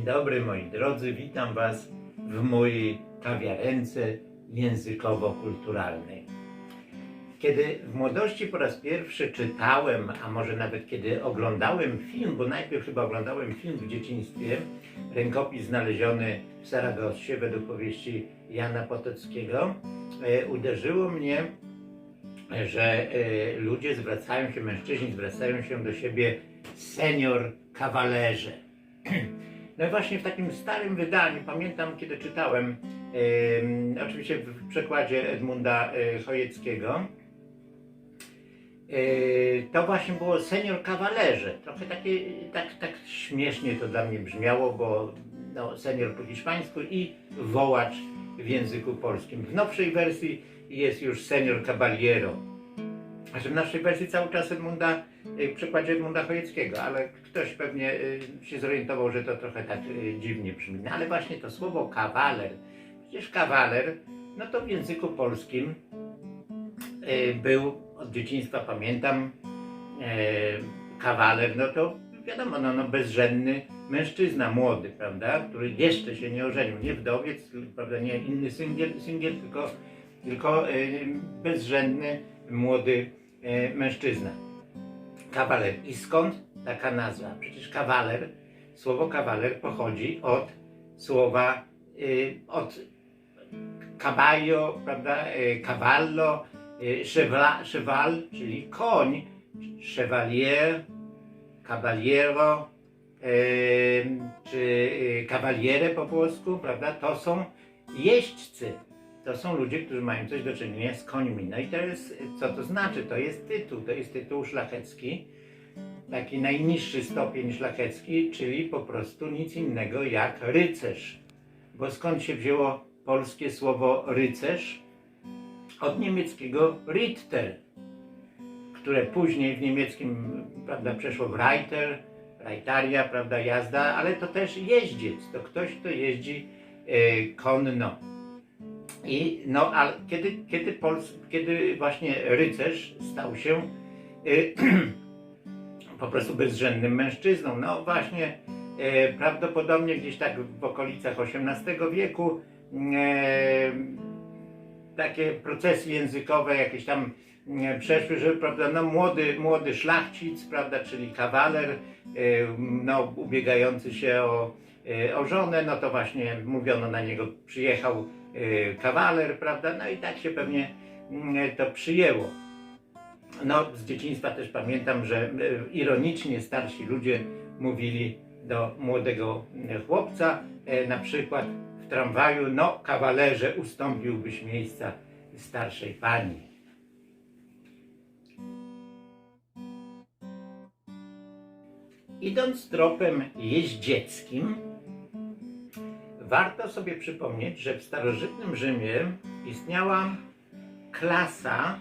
Dzień dobry moi drodzy, witam Was w mojej kawiarence językowo-kulturalnej. Kiedy w młodości po raz pierwszy czytałem, a może nawet kiedy oglądałem film, bo najpierw chyba oglądałem film w dzieciństwie, rękopis znaleziony w Saragossie według powieści Jana Potockiego, e, uderzyło mnie, że e, ludzie zwracają się, mężczyźni zwracają się do siebie senior kawalerze. No i właśnie w takim starym wydaniu, pamiętam kiedy czytałem, em, oczywiście w przekładzie Edmunda e, Chojeckiego, e, to właśnie było senior kawalerze. Trochę takie, tak, tak śmiesznie to dla mnie brzmiało, bo no, senior po hiszpańsku i wołacz w języku polskim. W nowszej wersji jest już senior caballero. Znaczy w naszej wersji cały czas Edmunda, y, w przekładzie Edmunda Chojeckiego, ale ktoś pewnie y, się zorientował, że to trochę tak y, dziwnie brzmi. No ale właśnie to słowo kawaler, przecież kawaler, no to w języku polskim był, od dzieciństwa pamiętam, kawaler, no to wiadomo, no, no bezżenny mężczyzna, młody, prawda, który jeszcze się nie ożenił, nie wdowiec, prawda, nie inny singiel, singiel tylko, tylko y, bezżenny, młody mężczyzna. Kawaler. I skąd taka nazwa? Przecież kawaler, słowo kawaler pochodzi od słowa, y, od caballo, prawda, y, cavallo, cheval, czyli koń, chevalier, caballero, czy cavaliere po polsku, prawda, to są jeźdźcy to są ludzie, którzy mają coś do czynienia z końmi. No i to jest, co to znaczy? To jest tytuł, to jest tytuł szlachecki, taki najniższy stopień szlachecki, czyli po prostu nic innego jak rycerz. Bo skąd się wzięło polskie słowo rycerz? Od niemieckiego Ritter, które później w niemieckim prawda, przeszło w Reiter, Reitaria, prawda, jazda, ale to też jeździec, to ktoś, kto jeździ e, konno. I no, ale kiedy, kiedy, Pols, kiedy właśnie rycerz stał się y, po prostu bezrzędnym mężczyzną, no właśnie y, prawdopodobnie gdzieś tak w okolicach XVIII wieku y, takie procesy językowe jakieś tam y, przeszły, że prawda, no, młody, młody szlachcic, prawda, czyli kawaler, y, no, ubiegający się o, y, o żonę, no to właśnie mówiono na niego, przyjechał kawaler, prawda? No i tak się pewnie mm, to przyjęło. No, z dzieciństwa też pamiętam, że y, ironicznie starsi ludzie mówili do młodego y, chłopca, y, na przykład w tramwaju, no, kawalerze, ustąpiłbyś miejsca starszej pani. Idąc tropem jeździeckim, warto sobie przypomnieć, że w starożytnym Rzymie istniała klasa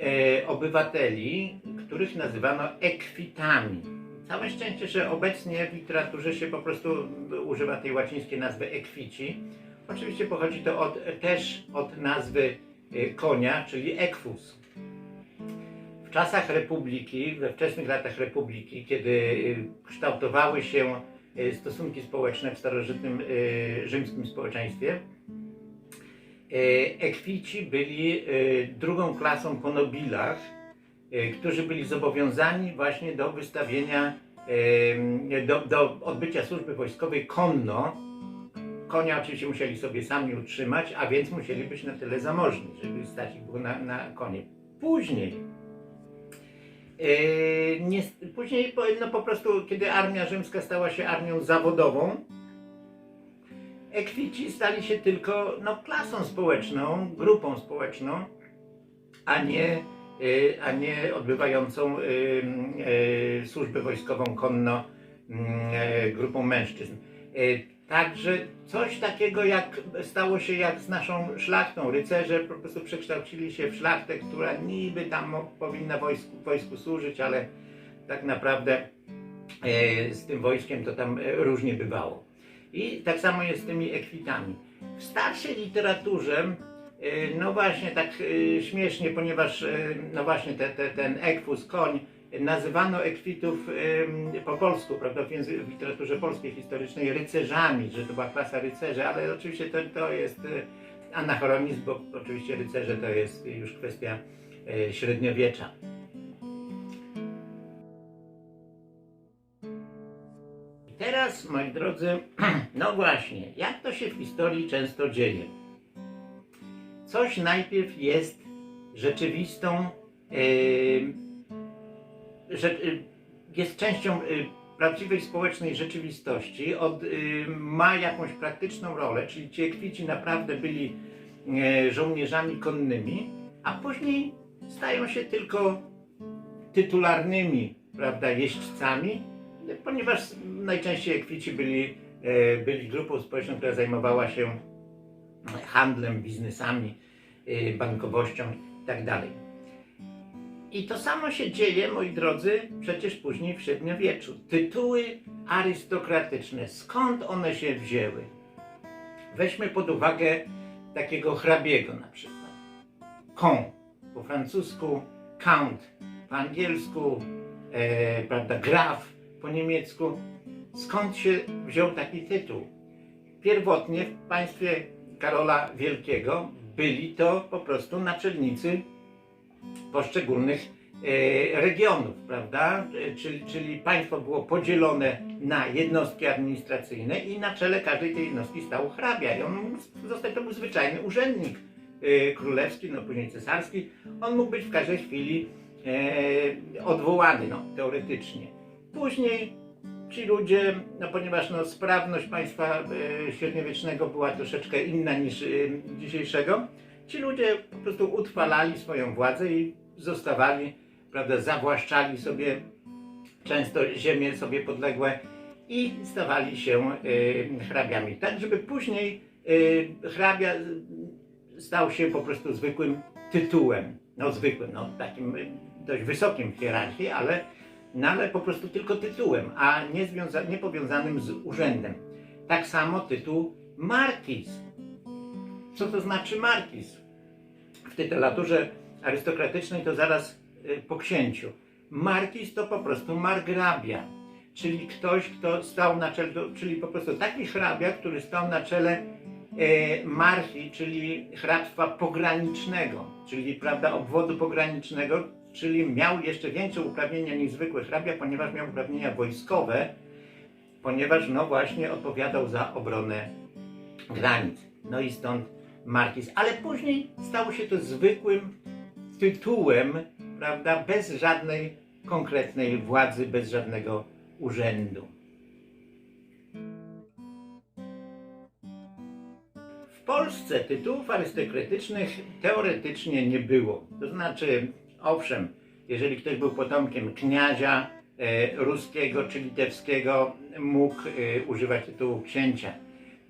e, obywateli, których nazywano ekwitami. Całe szczęście, że obecnie w literaturze się po prostu używa tej łacińskiej nazwy ekwici. Oczywiście pochodzi to od, też od nazwy e, konia, czyli equus. W czasach Republiki, we wczesnych latach Republiki, kiedy e, kształtowały się stosunki społeczne w starożytnym e, rzymskim społeczeństwie, e, ekwici byli e, drugą klasą po nobilach, e, którzy byli zobowiązani właśnie do wystawienia, e, do, do odbycia służby wojskowej konno. Konia oczywiście musieli sobie sami utrzymać, a więc musieli być na tyle zamożni, żeby stać ich było na, na konie. Później Yy, nie, później no po prostu, kiedy armia rzymska stała się armią zawodową, ekwici stali się tylko no, klasą społeczną, grupą społeczną, a nie, yy, a nie odbywającą yy, yy, służbę wojskową konno grupą mężczyzn. Także coś takiego jak stało się jak z naszą szlachtą. Rycerze po prostu przekształcili się w szlachtę, która niby tam powinna wojsku, wojsku służyć, ale tak naprawdę e, z tym wojskiem to tam e, różnie bywało. I tak samo jest z tymi ekwitami. W starszej literaturze, e, no właśnie tak e, śmiesznie, ponieważ no właśnie te, te, ten ekwus, koń, nazywano ekwitów po polsku, prawda, w, języ- w literaturze polskiej historycznej rycerzami, że to była klasa rycerzy, ale oczywiście to, to jest e, anachronizm, bo oczywiście rycerze to jest już kwestia e, średniowiecza. I Teraz, moi drodzy, no właśnie, jak to się w historii często dzieje? Coś najpierw jest rzeczywistą, yy, że, yy, jest częścią yy, prawdziwej społecznej rzeczywistości, od, yy, ma jakąś praktyczną rolę, czyli ci ekwici naprawdę byli yy, żołnierzami konnymi, a później stają się tylko tytularnymi, prawda, jeźdźcami, ponieważ najczęściej ekwici byli, e, byli grupą społeczną, która zajmowała się handlem, biznesami, e, bankowością itd. I to samo się dzieje, moi drodzy, przecież później w średniowieczu. Tytuły arystokratyczne, skąd one się wzięły? Weźmy pod uwagę takiego hrabiego na przykład. Con po francusku, count po angielsku, e, prawda, graf po niemiecku. Skąd się wziął taki tytuł? Pierwotnie w państwie Karola Wielkiego byli to po prostu naczelnicy poszczególnych e, regionów, prawda? E, Czyli, czyli państwo było podzielone na jednostki administracyjne i na czele każdej tej jednostki stał hrabia. I on mógł zostać, to był zwyczajny urzędnik e, królewski, no później cesarski. On mógł być w każdej chwili odwołany, no teoretycznie. Później ci ludzie, no ponieważ no, sprawność państwa średniowiecznego była troszeczkę inna niż dzisiejszego, ci ludzie po prostu utrwalali swoją władzę i zostawali, prawda, zawłaszczali sobie często ziemie sobie podległe i stawali się e, hrabiami. Tak, żeby później e, hrabia stał się po prostu zwykłym tytułem. No zwykłym, no takim e, dość wysokim w hierarchii, ale, no, ale po prostu tylko tytułem, a nie, nie powiązanym z urzędem. Tak samo tytuł markiz. Co to znaczy markiz? W tytulaturze arystokratycznej to zaraz y, po księciu. Markiz to po prostu margrabia, czyli ktoś, kto stał na czele, czyli po prostu taki hrabia, który stał na czele e, marchii, czyli hrabstwa pogranicznego, czyli prawda, obwodu pogranicznego, czyli miał jeszcze większe uprawnienia niż zwykły hrabia, ponieważ miał uprawnienia wojskowe, ponieważ no właśnie odpowiadał za obronę granic. No i stąd markiz. Ale później stało się to zwykłym tytułem, prawda, bez żadnej konkretnej władzy, bez żadnego urzędu. W Polsce tytułów arystokratycznych teoretycznie nie było. To znaczy, owszem, jeżeli ktoś był potomkiem kniazia e, ruskiego czy litewskiego, mógł e, używać tytułu księcia.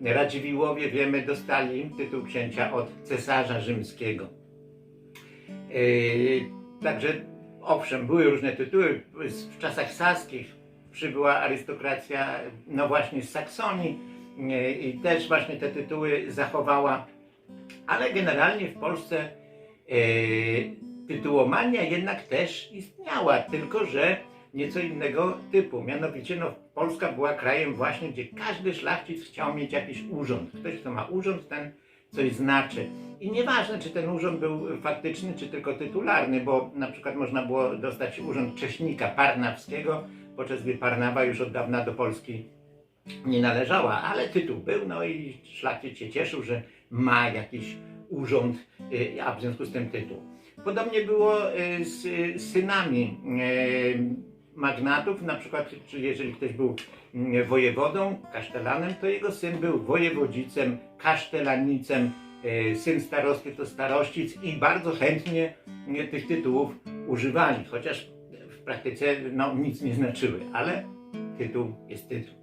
Radziwiłowie, wiemy, dostali tytuł księcia od cesarza rzymskiego. E, Także, owszem, były różne tytuły. W czasach saskich przybyła arystokracja, no właśnie z Saksonii e, i też właśnie te tytuły zachowała. Ale generalnie w Polsce e, tytułomania jednak też istniała, tylko że nieco innego typu. Mianowicie no, Polska była krajem właśnie, gdzie każdy szlachcic chciał mieć jakiś urząd. Ktoś, kto ma urząd, ten coś znaczy. I nieważne, czy ten urząd był faktyczny, czy tylko tytularny, bo na przykład można było dostać urząd cześnika parnawskiego, podczas gdy Parnawa już od dawna do Polski nie należała, ale tytuł był, no i szlachcic się cieszył, że ma jakiś urząd, y, a w związku z tym tytuł. Podobnie było y, z y, synami magnatów, na przykład, jeżeli ktoś był mm, wojewodą, kasztelanem, to jego syn był wojewodzicem, kasztelanicem, e, syn starosty to starościc i bardzo chętnie e, tych tytułów używali, chociaż w praktyce no, nic nie znaczyły, ale tytuł jest tytuł.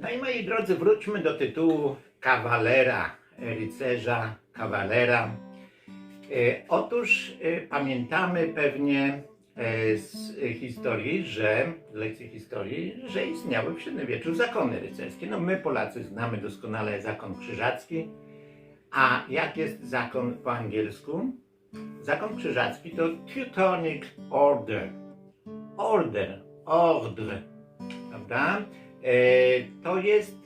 No i moi drodzy, wróćmy do tytułu kawalera, rycerza, kawalera. E, Otóż e, pamiętamy pewnie z historii, że, lekcji historii, że istniały w średniowieczu zakony rycerskie. No my Polacy znamy doskonale zakon krzyżacki, a jak jest zakon po angielsku? Zakon krzyżacki to Teutonic Order. Order, ordre, prawda? E, to jest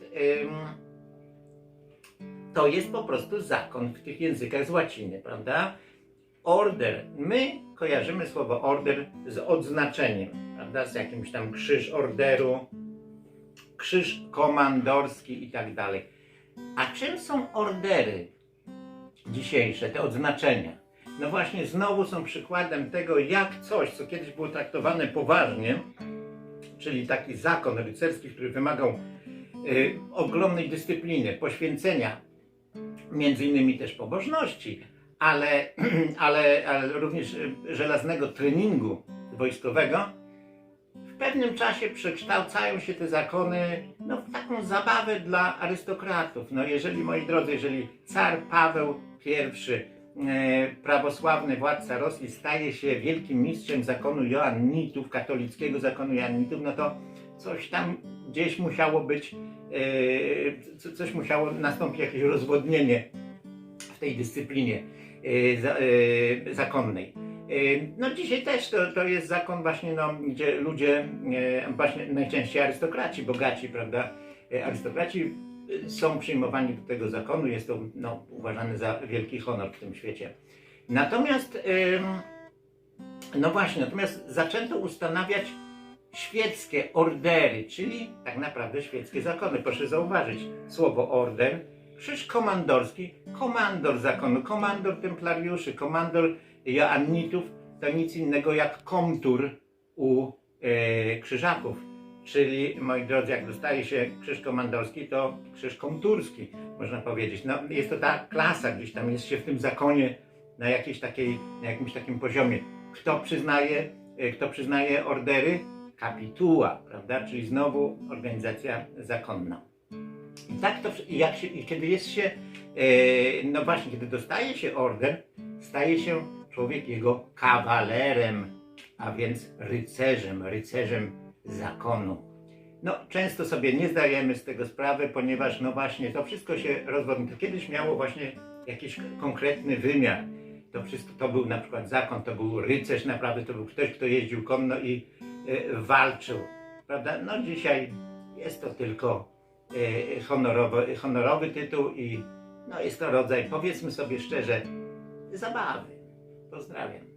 to jest po prostu zakon w tych językach z łaciny, prawda? Order. My kojarzymy słowo order z odznaczeniem, prawda? Z jakimś tam krzyż orderu, krzyż komandorski i tak dalej. A czym są ordery dzisiejsze, te odznaczenia? No właśnie, znowu są przykładem tego, jak coś, co kiedyś było traktowane poważnie, czyli taki zakon rycerski, który wymagał y, ogromnej dyscypliny, poświęcenia, między innymi też pobożności, ale, ale, ale również y, żelaznego treningu wojskowego, w pewnym czasie przekształcają się te zakony no, w taką zabawę dla arystokratów. No jeżeli, moi drodzy, jeżeli car Paweł I, e, prawosławny władca Rosji, staje się wielkim mistrzem zakonu Joannitów, katolickiego zakonu Joannitów, no to coś tam gdzieś musiało być, e, co- coś musiało nastąpić, jakieś rozwodnienie tej dyscyplinie e, e, zakonnej. E, No dzisiaj też to, to jest zakon właśnie, no, gdzie ludzie, właśnie najczęściej arystokraci, bogaci, prawda, arystokraci są przyjmowani do tego zakonu, jest to no, uważany za wielki honor w tym świecie. Natomiast, no właśnie, natomiast zaczęto ustanawiać świeckie ordery, czyli tak naprawdę świeckie zakony. Proszę zauważyć, słowo order, krzyż komandorski, komandor zakonu, komandor templariuszy, komandor Joannitów to nic innego jak komtur u e, krzyżaków. Czyli, moi drodzy, jak dostaje się krzyż komandorski, to krzyż komturski, można powiedzieć. No, jest to ta klasa, gdzieś tam jest się w tym zakonie na, jakiejś takiej, na jakimś takim poziomie. Kto przyznaje, e, kto przyznaje ordery? Kapituła, prawda? Czyli znowu organizacja zakonna. I tak to, jak się, kiedy jest się, e, no właśnie, kiedy dostaje się order, staje się człowiek jego kawalerem, a więc rycerzem, rycerzem zakonu. No, często sobie nie zdajemy z tego sprawy, ponieważ no właśnie to wszystko się rozwodni. To kiedyś miało właśnie jakiś konkretny wymiar. To wszystko, to był na przykład zakon, to był rycerz naprawdę, to był ktoś, kto jeździł konno i e, walczył, prawda? No dzisiaj jest to tylko honorowy, honorowy tytuł i no jest to rodzaj, powiedzmy sobie szczerze, zabawy. Pozdrawiam.